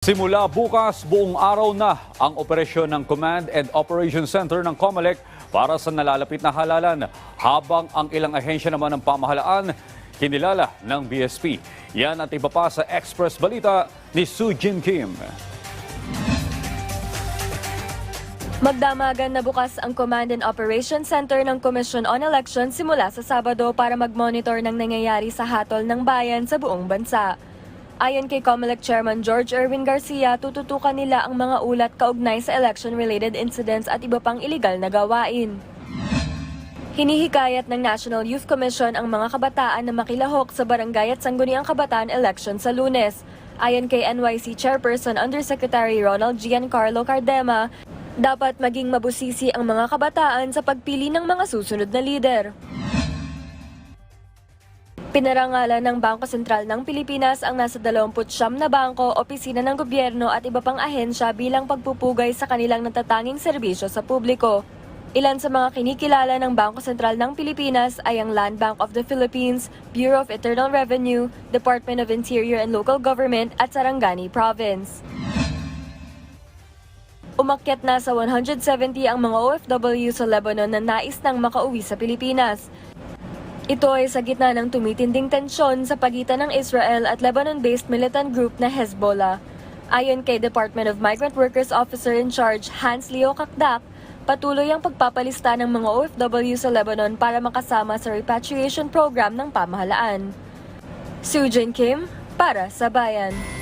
Simula bukas, buong araw na ang operasyon ng Command and Operation Center ng COMELEC para sa nalalapit na halalan habang ang ilang ahensya naman ng pamahalaan kinilala ng BSP. Yan at iba pa sa Express Balita ni Soo Jin Kim. Magdamagan na bukas ang Command and Operation Center ng Commission on Elections simula sa Sabado para mag-monitor ng nangyayari sa hatol ng bayan sa buong bansa. Ayon kay COMELEC Chairman George Erwin Garcia, tututukan nila ang mga ulat kaugnay sa election-related incidents at iba pang iligal na gawain. Hinihikayat ng National Youth Commission ang mga kabataan na makilahok sa barangay at sangguniang kabataan election sa lunes. Ayon kay NYC Chairperson Undersecretary Ronald Giancarlo Cardema, dapat maging mabusisi ang mga kabataan sa pagpili ng mga susunod na lider. Pinarangalan ng Bangko Sentral ng Pilipinas ang nasa 29 na bangko, opisina ng gobyerno at iba pang ahensya bilang pagpupugay sa kanilang natatanging serbisyo sa publiko. Ilan sa mga kinikilala ng Bangko Sentral ng Pilipinas ay ang Land Bank of the Philippines, Bureau of Internal Revenue, Department of Interior and Local Government at Sarangani Province. Umakyat na sa 170 ang mga OFW sa Lebanon na nais nang makauwi sa Pilipinas. Ito ay sa gitna ng tumitinding tensyon sa pagitan ng Israel at Lebanon-based militant group na Hezbollah. Ayon kay Department of Migrant Workers Officer in Charge Hans Leo Kakdak, patuloy ang pagpapalista ng mga OFW sa Lebanon para makasama sa repatriation program ng pamahalaan. Sujin Kim, para sa Bayan.